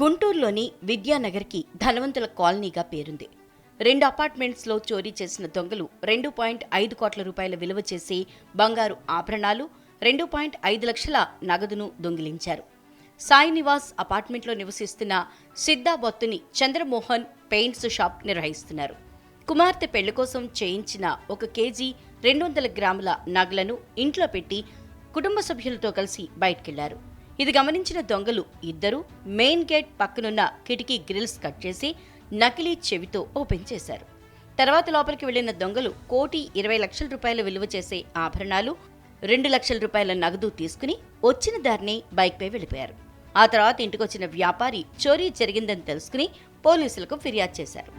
గుంటూరులోని విద్యానగర్కి ధనవంతుల కాలనీగా పేరుంది. రెండు అపార్ట్మెంట్స్లో చోరీ చేసిన దొంగలు రెండు పాయింట్ ఐదు కోట్ల రూపాయల విలువ చేసే బంగారు ఆభరణాలు రెండు పాయింట్ ఐదు లక్షల నగదును దొంగిలించారు. సాయి నివాస్ అపార్ట్మెంట్లో నివసిస్తున్న సిద్ధా బొత్తుని చంద్రమోహన్ పెయింట్స్ షాప్ నిర్వహిస్తున్నారు. కుమార్తె పెళ్ళి కోసం చేయించిన ఒక కేజీ రెండు వందల గ్రాముల నగలను ఇంట్లో పెట్టి కుటుంబ సభ్యులతో కలిసి బయటకెళ్ళారు. ఇది గమనించిన దొంగలు ఇద్దరు మెయిన్ గేట్ పక్కనున్న కిటికీ గ్రిల్స్ కట్ చేసి నకిలీ చెవితో ఓపెన్ చేశారు. తర్వాత లోపలికి వెళ్ళిన దొంగలు కోటి ఇరవై లక్షల రూపాయల విలువ చేసే ఆభరణాలు రెండు లక్షల రూపాయల నగదు తీసుకుని వచ్చిన దారిని బైక్పై వెళ్ళిపోయారు. ఆ తర్వాత ఇంటికొచ్చిన వ్యాపారి చోరీ జరిగిందని తెలుసుకుని పోలీసులకు ఫిర్యాదు చేశారు.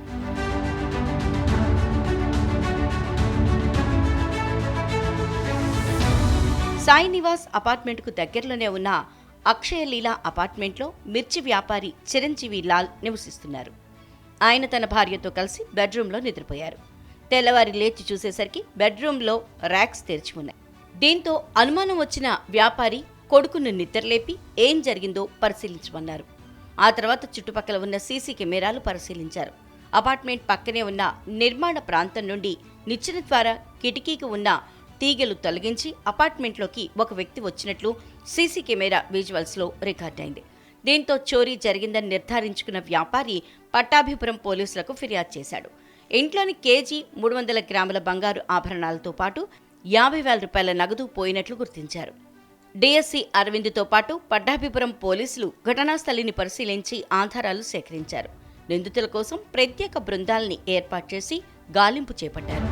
సాయి నివాస్ అపార్ట్మెంట్కు దగ్గరలోనే ఉన్న అక్షయలీల అపార్ట్మెంట్లో మిర్చి వ్యాపారి చిరంజీవి లాల్ నివసిస్తున్నారు. ఆయన తన భార్యతో కలిసి బెడ్రూమ్లో నిద్రపోయారు. తెల్లవారి లేచి చూసేసరికి బెడ్రూమ్లో ర్యాక్స్ తెరిచి ఉన్నాయి. దీంతో అనుమానం వచ్చిన వ్యాపారి కొడుకును నిద్రలేపి ఏం జరిగిందో పరిశీలించమన్నారు. ఆ తర్వాత చుట్టుపక్కల ఉన్న సీసీ కెమెరాలు పరిశీలించారు. అపార్ట్మెంట్ పక్కనే ఉన్న నిర్మాణ ప్రాంతం నుండి నిచ్చెన ద్వారా కిటికీకి ఉన్న తీగలు తొలగించి అపార్ట్మెంట్లోకి ఒక వ్యక్తి వచ్చినట్లు సీసీ కెమెరా విజువల్స్లో రికార్డైంది దీంతో చోరీ జరిగిందని నిర్ధారించుకున్న వ్యాపారి పట్టాభిపురం పోలీసులకు ఫిర్యాదు చేశాడు. ఇంట్లోని కేజీ మూడు వందల గ్రాముల బంగారు ఆభరణాలతో పాటు యాభై వేల రూపాయల నగదు పోయినట్లు గుర్తించారు. డిఎస్సి అరవింద్తో పాటు పట్టాభిపురం పోలీసులు ఘటనా స్థలిని పరిశీలించి ఆధారాలు సేకరించారు. నిందితుల కోసం ప్రత్యేక బృందాల్ని ఏర్పాటు చేసి గాలింపు చేపట్టారు.